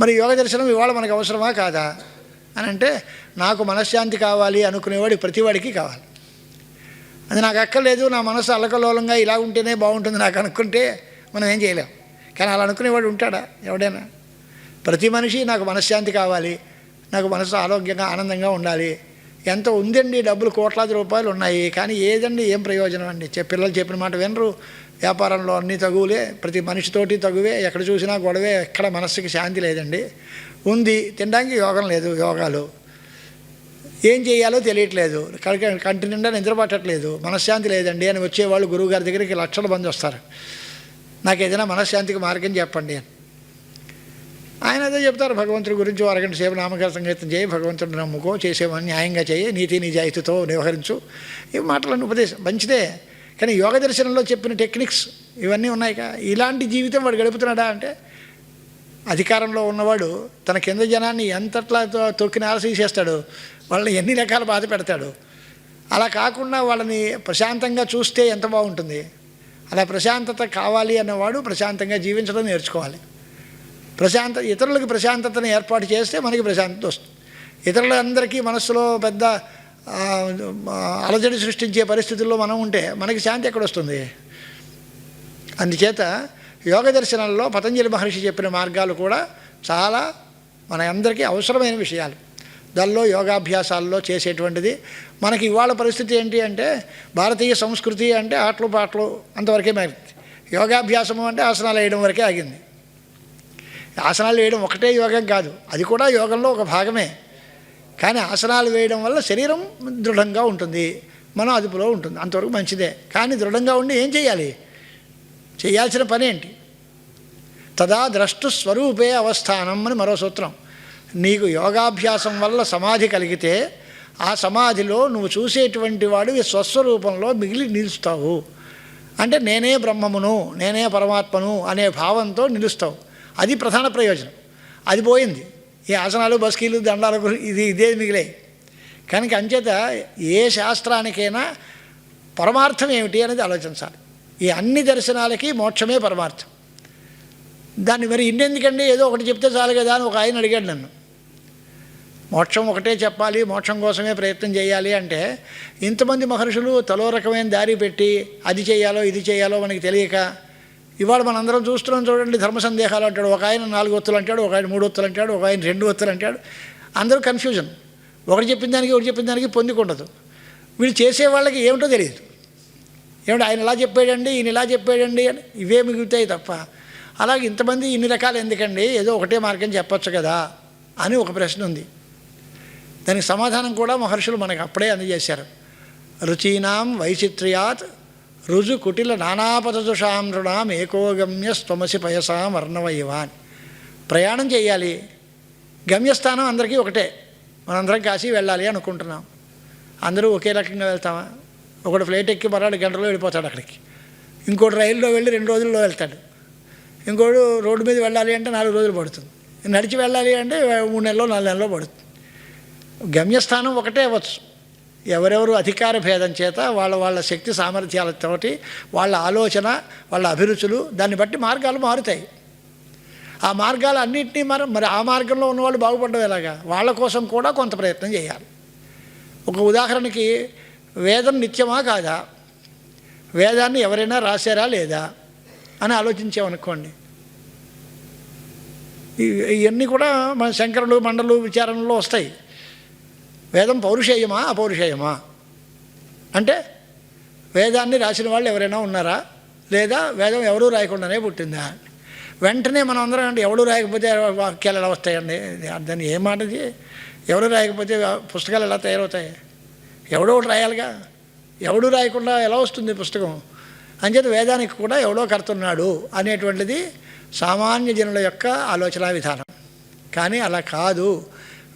మరి యోగ దర్శనం ఇవాళ మనకు అవసరమా కాదా? అని అంటే నాకు మనశ్శాంతి కావాలి అనుకునేవాడి ప్రతివాడికి కావాలి. అది నాకు అక్కర్లేదు నా మనసు అల్లకలోలంగా ఇలా ఉంటేనే బాగుంటుంది నాకు అనుకుంటే మనం ఏం చేయలేం. కానీ అలా అనుకునేవాడు ఉంటాడా? ఎవడైనా. ప్రతి మనిషి నాకు మనశ్శాంతి కావాలి నాకు మనసు ఆరోగ్యంగా ఆనందంగా ఉండాలి ఎంత ఉందండి డబ్బులు? కోట్లాది రూపాయలు ఉన్నాయి. కానీ ఏదండి? ఏం ప్రయోజనం అండి? పిల్లలు చెప్పిన మాట వినరు. వ్యాపారంలో అన్ని తగువులే. ప్రతి మనిషితోటి తగువే. ఎక్కడ చూసినా గొడవే. ఎక్కడ మనస్సుకి శాంతి లేదండి. ఉంది. తినడానికి యోగం లేదు. యోగాలు. ఏం చేయాలో తెలియట్లేదు. కడిక కంటి నిండా నిద్ర పట్టట్లేదు. మనశ్శాంతి లేదండి అని వచ్చేవాళ్ళు గురువు గారి దగ్గరికి లక్షల మంది వస్తారు. నాకు ఏదైనా మనశ్శాంతికి మార్గం చెప్పండి అని. ఆయన అదే చెప్తారు భగవంతుడి గురించి అరగంట సేపు నామకర సంగీతం చేయి భగవంతుడు నమ్ముకో చేసేవన్నీ న్యాయంగా చేయి నీతి నిజాయితీతో వ్యవహరించు. ఈ మాటలను ఉపదేశం మంచిదే. కానీ యోగ దర్శనంలో చెప్పిన టెక్నిక్స్ ఇవన్నీ ఉన్నాయిగా ఇలాంటి జీవితం వాడు గడుపుతున్నాడా అంటే అధికారంలో ఉన్నవాడు తన కింద జనాన్ని ఎంతట్లా తొక్కిన ఆలసీసేస్తాడు వాళ్ళని ఎన్ని రకాల బాధ పెడతాడు. అలా కాకుండా వాళ్ళని ప్రశాంతంగా చూస్తే ఎంత బాగుంటుంది. అలా ప్రశాంతత కావాలి అన్నవాడు ప్రశాంతంగా జీవించడం నేర్చుకోవాలి. ప్రశాంత ఇతరులకు ప్రశాంతతను ఏర్పాటు చేస్తే మనకి ప్రశాంతత వస్తుంది. ఇతరులందరికీ మనస్సులో పెద్ద అలజడి సృష్టించే పరిస్థితుల్లో మనం ఉంటే మనకి శాంతి ఎక్కడొస్తుంది అందుచేత యోగ దర్శనంలో పతంజలి మహర్షి చెప్పిన మార్గాలు కూడా చాలా మన అందరికీ అవసరమైన విషయాలు. దానిలో యోగాభ్యాసాల్లో చేసేటువంటిది. మనకి ఇవాళ పరిస్థితి ఏంటి అంటే భారతీయ సంస్కృతి అంటే ఆటలు పాటలు అంతవరకే మారింది. యోగాభ్యాసము అంటే ఆసనాలు వేయడం వరకే ఆగింది. ఆసనాలు వేయడం ఒకటే యోగం కాదు. అది కూడా యోగంలో ఒక భాగమే. కానీ ఆసనాలు వేయడం వల్ల శరీరం దృఢంగా ఉంటుంది. మనం అదుపులో ఉంటుంది. అంతవరకు మంచిదే. కానీ దృఢంగా ఉండి ఏం చేయాలి? చేయాల్సిన పని ఏంటి? తదా ద్రష్టు స్వరూపే అవస్థానం అని మరో సూత్రం. నీకు యోగాభ్యాసం వల్ల సమాధి కలిగితే ఆ సమాధిలో నువ్వు చూసేటువంటి వాడు స్వస్వరూపంలో మిగిలి నిలుస్తావు. అంటే నేనే బ్రహ్మమును నేనే పరమాత్మను అనే భావంతో నిలుస్తావు. అది ప్రధాన ప్రయోజనం. అది పోయింది. ఈ ఆసనాలు బస్కీలు దండాల ఇది ఇదే మిగిలాయి కనుక అంచేత ఏ శాస్త్రానికైనా పరమార్థం ఏమిటి అనేది ఆలోచించాలి. ఈ అన్ని దర్శనాలకి మోక్షమే పరమార్థం. దాన్ని మరి ఇన్నెందుకండి? ఏదో ఒకటి చెప్తే చాలు కదా అని ఒక ఆయన అడిగాడు నన్ను. మోక్షం ఒకటే చెప్పాలి మోక్షం కోసమే ప్రయత్నం చేయాలి అంటే ఇంతమంది మహర్షులు తలో రకమైన దారి పెట్టి అది చేయాలో ఇది చేయాలో మనకి తెలియక ఇవాళ మనందరం చూస్తున్నాం చూడండి ధర్మ సందేహాలు అంటాడు. ఒక ఆయన నాలుగు ఒత్తులు అంటాడు ఒక ఆయన మూడు ఒత్తులు అంటాడు ఒక ఆయన రెండు ఒత్తులు అంటాడు. అందరూ కన్ఫ్యూజన్ ఒకటి చెప్పిన దానికి ఒకటి చెప్పిన దానికి పొందికుండదు. వీళ్ళు చేసే వాళ్ళకి ఏమిటో తెలియదు. ఏమిటి ఆయన ఇలా చెప్పాడండి ఈయన ఇలా చెప్పాడండి అని ఇవే మిగులుతాయి తప్ప. అలాగే ఇంతమంది ఇన్ని రకాలు ఎందుకండి? ఏదో ఒకటే మార్గం చెప్పచ్చు కదా అని ఒక ప్రశ్న ఉంది. దానికి సమాధానం కూడా మహర్షులు మనకు అప్పుడే అందజేశారు. రుచీనాం వైచిత్ర్యాత్ రుజు కుటిల నానాపదదుషాం నృణాం ఏకోగమ్య స్వమసి పయసాం వర్ణవయవాన్ ప్రయాణం చేయాలి. గమ్యస్థానం అందరికీ ఒకటే. మనందరం కాశీ వెళ్ళాలి అనుకుంటున్నాం. అందరూ ఒకే రకంగా వెళ్తామా? ఒకడు ఫ్లైట్ ఎక్కి మరాడు గంటలో వెళ్ళిపోతాడు అక్కడికి. ఇంకోటి రైల్లో వెళ్ళి రెండు రోజుల్లో వెళ్తాడు. ఇంకోడు రోడ్డు మీద వెళ్ళాలి అంటే నాలుగు రోజులు పడుతుంది. నడిచి వెళ్ళాలి అంటే మూడు నెలలో నాలుగు నెలలో పడుతుంది. గమ్యస్థానం ఒకటే అవ్వచ్చు. ఎవరెవరు అధికార భేదం చేత వాళ్ళ వాళ్ళ శక్తి సామర్థ్యాలతోటి వాళ్ళ ఆలోచన వాళ్ళ అభిరుచులు దాన్ని బట్టి మార్గాలు మారుతాయి. ఆ మార్గాలు అన్నింటినీ మరి మరి ఆ మార్గంలో ఉన్నవాళ్ళు బాగుపడడం ఎలాగా? వాళ్ళ కోసం కూడా కొంత ప్రయత్నం చేయాలి. ఒక ఉదాహరణకి వేదం నిత్యమా కాదా? వేదాన్ని ఎవరైనా రాశారా లేదా? అని ఆలోచించామనుకోండి. ఇవన్నీ కూడా మన శంకరులు మండలు విచారణలో వస్తాయి. వేదం పౌరుషేయమా అపౌరుషేయమా? అంటే వేదాన్ని రాసిన వాళ్ళు ఎవరైనా ఉన్నారా? లేదా వేదం ఎవరూ రాయకుండానే పుట్టిందా? వెంటనే మనం అందరం అంటే ఎవడు రాయకపోతే వాక్యాలు ఎలా వస్తాయండి? దాన్ని ఏ మాటది ఎవరు రాయకపోతే పుస్తకాలు ఎలా తయారవుతాయి? ఎవడో ఒకటి రాయాలిగా? ఎవడు రాయకుండా ఎలా వస్తుంది పుస్తకం? అంచేత వేదానికి కూడా ఎవడో కడుతున్నాడు అనేటువంటిది సామాన్య జనుల యొక్క ఆలోచన విధానం. కానీ అలా కాదు.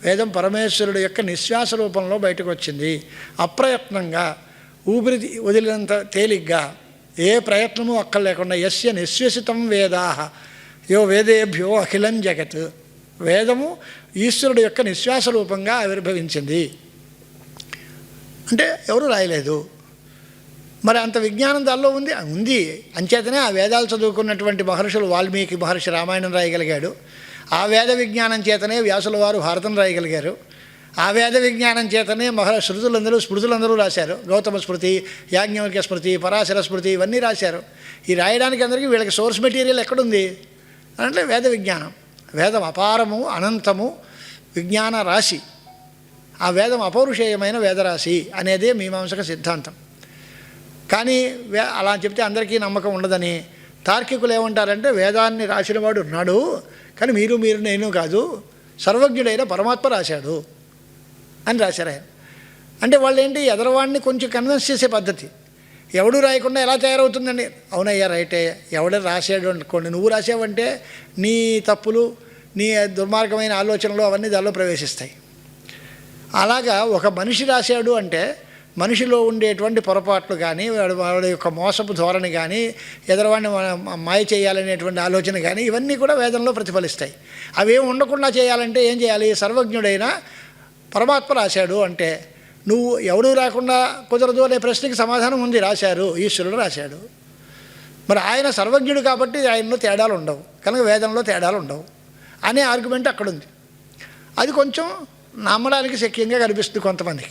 వేదం పరమేశ్వరుడు యొక్క నిశ్వాస రూపంలో బయటకు వచ్చింది అప్రయత్నంగా ఊపిరి వదిలినంత తేలిగ్గా ఏ ప్రయత్నము అక్కర్లేకుండా ఎస్య యస్య నిశ్వసితం వేదాహ యో వేదేభ్యో అఖిలం జగత్ వేదము ఈశ్వరుడు యొక్క నిశ్వాస రూపంగా ఆవిర్భవించింది. అంటే ఎవరు రాయలేదు. మరి అంత విజ్ఞానం దానిలో ఉంది? ఉంది. అంచేతనే ఆ వేదాలు చదువుకున్నటువంటి మహర్షులు వాల్మీకి మహర్షి రామాయణం రాయగలిగాడు. ఆ వేద విజ్ఞానం చేతనే వ్యాసుల వారు భారతం రాయగలిగారు. ఆ వేద విజ్ఞానం చేతనే మహా శృతులందరూ స్మృతులందరూ రాశారు. గౌతమ స్మృతి యాజ్ఞవల్క్య స్మృతి పరాశర స్మృతి ఇవన్నీ రాశారు. ఈ రాయడానికి అందరికీ వీళ్ళకి సోర్స్ మెటీరియల్ ఎక్కడుంది? అంటే వేద విజ్ఞానం. వేదం అపారము అనంతము విజ్ఞాన రాశి. ఆ వేదం అపౌరుషేయమైన వేదరాశి అనేదే మీమాంసక సిద్ధాంతం. కానీ అలా చెప్తే అందరికీ నమ్మకం ఉండదని తార్కికులు ఏమంటారంటే వేదాన్ని రాసినవాడు ఉన్నాడు కానీ మీరు మీరు నేను కాదు. సర్వజ్ఞుడైన పరమాత్మ రాశాడు అని రాశారు ఆయన. అంటే వాళ్ళు ఏంటి ఎదరవాడిని కొంచెం కన్విన్స్ చేసే పద్ధతి. ఎవడు రాయకుండా ఎలా తయారవుతుందండి? అవునయ్యా రైటే. ఎవడు రాసాడు అనుకోండి. నువ్వు రాసావంటే నీ తప్పులు నీ దుర్మార్గమైన ఆలోచనలు అవన్నీ దానిలో ప్రవేశిస్తాయి. అలాగా ఒక మనిషి రాశాడు అంటే మనిషిలో ఉండేటువంటి పొరపాట్లు కానీ వాడు వాడి యొక్క మోసపు ధోరణి కానీ ఎదరవాడిని మాయ చేయాలనేటువంటి ఆలోచన కానీ ఇవన్నీ కూడా వేదంలో ప్రతిఫలిస్తాయి. అవేం ఉండకుండా చేయాలంటే ఏం చేయాలి? సర్వజ్ఞుడైన పరమాత్మ రాశాడు అంటే నువ్వు ఎవడు రాకుండా కుదరదు అనే ప్రశ్నకి సమాధానం ఉంది రాశారు ఈశ్వరుడు రాశాడు. మరి ఆయన సర్వజ్ఞుడు కాబట్టి ఆయనలో తేడాలు ఉండవు. కనుక వేదంలో తేడాలు ఉండవు. అనే ఆర్గ్యుమెంట్ అక్కడ ఉంది అది కొంచెం నమ్మడానికి శక్యంగా కనిపిస్తుంది కొంతమందికి.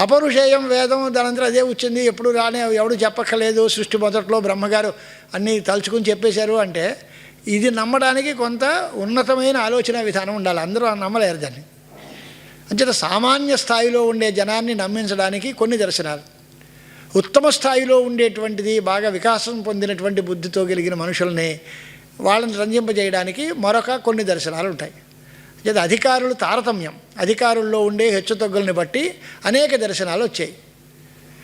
అపరుషేయం వేదం దానంతరం అదే వచ్చింది. ఎప్పుడు రానే ఎవడు చెప్పక్కర్లేదు. సృష్టి మొదట్లో బ్రహ్మగారు అన్నీ తలుచుకుని చెప్పేశారు అంటే ఇది నమ్మడానికి కొంత ఉన్నతమైన ఆలోచన విధానం ఉండాలి. అందరూ నమ్మలేరు దాన్ని. అంచేత సామాన్య స్థాయిలో ఉండే జనాన్ని నమ్మించడానికి కొన్ని దర్శనాలు. ఉత్తమ స్థాయిలో ఉండేటువంటిది బాగా వికాసం పొందినటువంటి బుద్ధితో కలిగిన మనుషుల్ని వాళ్ళని రంజింపజేయడానికి మరొక కొన్ని దర్శనాలు ఉంటాయి. లేదా అధికారులు తారతమ్యం అధికారుల్లో ఉండే హెచ్చుతగ్గుల్ని బట్టి అనేక దర్శనాలు వచ్చాయి.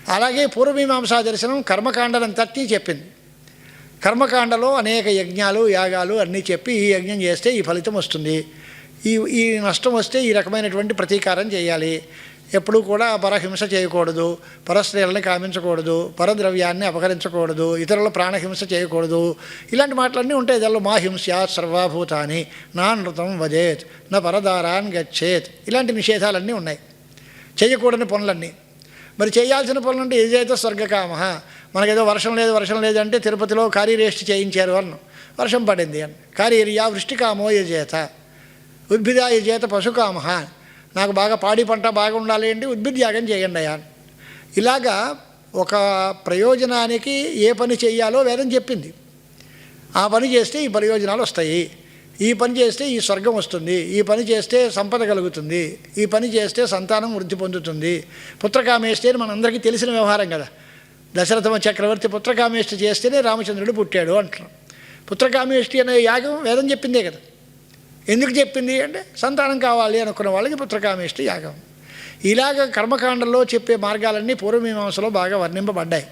అలాగే పూర్వమీమాంసా దర్శనం కర్మకాండనంతటి చెప్పింది. కర్మకాండలో అనేక యజ్ఞాలు యాగాలు అన్నీ చెప్పి ఈ యజ్ఞం చేస్తే ఈ ఫలితం వస్తుంది. ఈ ఈ నష్టం వస్తే ఈ రకమైనటువంటి ప్రతీకారం చేయాలి. ఎప్పుడూ కూడా పరహింస చేయకూడదు పరస్త్రీలని కామించకూడదు పరద్రవ్యాన్ని అపహరించకూడదు ఇతరుల ప్రాణహింస చేయకూడదు. ఇలాంటి మాటలన్నీ ఉంటాయి. దానిలో మా హింస సర్వాభూతాన్ని నా నృతం వదేత్ నా పరదారాన్ గచ్చేత్. ఇలాంటి నిషేధాలన్నీ ఉన్నాయి. చేయకూడని పనులన్నీ. మరి చేయాల్సిన పనులంటే ఏదైతే స్వర్గకామ మనకేదో వర్షం లేదు వర్షం లేదంటే తిరుపతిలో కార్యరేష్టి చేయించారు అన్న. వర్షం పడింది అని. కారీరియా వృష్టికామో యజేత ఉద్భిదా యజేత పశుకామ నాకు బాగా పాడి పంట బాగా ఉండాలి అంటే ఉద్భిద్యాగం చేయండి అయ్యా. ఇలాగా ఒక ప్రయోజనానికి ఏ పని చేయాలో వేదం చెప్పింది. ఆ పని చేస్తే ఈ ప్రయోజనాలు వస్తాయి. ఈ పని చేస్తే ఈ స్వర్గం వస్తుంది. ఈ పని చేస్తే సంపద కలుగుతుంది. ఈ పని చేస్తే సంతానం వృద్ధి పొందుతుంది. పుత్రకామేష్టి అని మనందరికీ తెలిసిన వ్యవహారం కదా. దశరథమ చక్రవర్తి పుత్రకామేష్టి చేస్తేనే రామచంద్రుడు పుట్టాడు అంటున్నాం పుత్రకామేష్టి అనే యాగం వేదం చెప్పిందే కదా. ఎందుకు చెప్పింది అంటే సంతానం కావాలి అనుకున్న వాళ్ళకి పుత్రకామేష్టి యాగం. ఇలాగ కర్మకాండలో చెప్పే మార్గాలన్నీ పూర్వమీమాంసలో బాగా వర్ణింపబడ్డాయి.